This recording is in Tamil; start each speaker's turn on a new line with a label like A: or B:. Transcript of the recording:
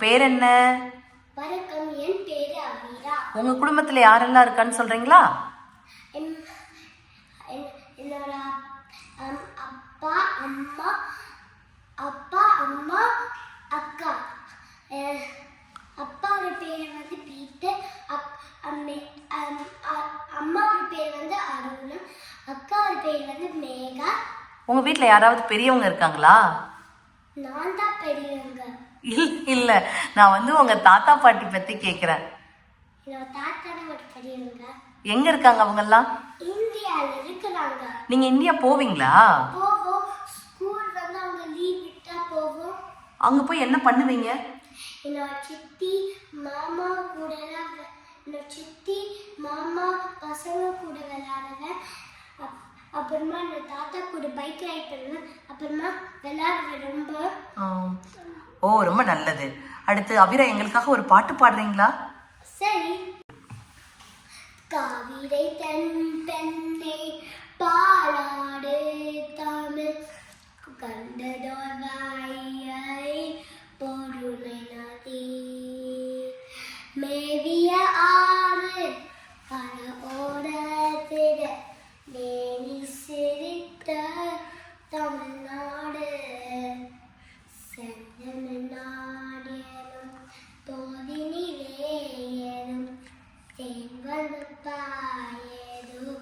A: என்ன
B: வணக்கம் என் பேரு அமீரா
A: உங்க குடும்பத்துல யாரெல்லாம் இருக்கான்னு சொல்றீங்களா?
B: என் என்- என்னோட அப்பா அம்மா அப்பா அம்மா அக்கா. அப்பாவோட பேர் வந்து பீட்டர் அம்மாவோட பேர் வந்து அருணா அக்காவோட பேர் வந்து மேகா.
A: உங்க வீட்ல யாராவது பெரியவங்க இருக்காங்களா?
B: நான் தான் பெரியவங்க.
A: இல்ல இல்ல நான் வந்து உங்க தாத்தா பாட்டி பத்தி கேக்குறேன்.
B: என்னோட தாத்தா தான் பெரியவங்க.
A: எங்க இருக்காங்க அவங்கெல்லாம்?
B: இந்தியாவில் இருக்கிறாங்க.
A: நீங்க இந்தியா போவீங்களா?
B: போவோம். ஸ்கூல் வந்து அவங்க லீவ் விட்டா போவோம்.
A: அங்க போய் என்ன பண்ணுவீங்க?
B: என்னோட சித்தி மாமா கூட எல்லாம் என்னோட சித்தி மாமா பசங்க கூட விளையாடுவேன். அப்- அப்புறமா என்னோட தாத்தா கூட பைக் ரைட் பண்ணுவேன் அப்புறமா விளையாடுவேன் ரொம்ப.
A: ஓ ரொம்ப நல்லது. அடுத்து அபிரா எங்களுக்காக ஒரு பாட்டு பாடுறீங்களா?
B: சரி. காவிரை தன் பெண்ணை பாலாடு தமிழ். கண்டதோர் வாயை பொறுமை நதி. மேவிய ஆறு பல ஓடத்திட நேனி சிரித்த தமிழ்நாடு செந்தமிழ்நாடேனும் போதினிலேயேனும் தேன்வந்து பாயேதோ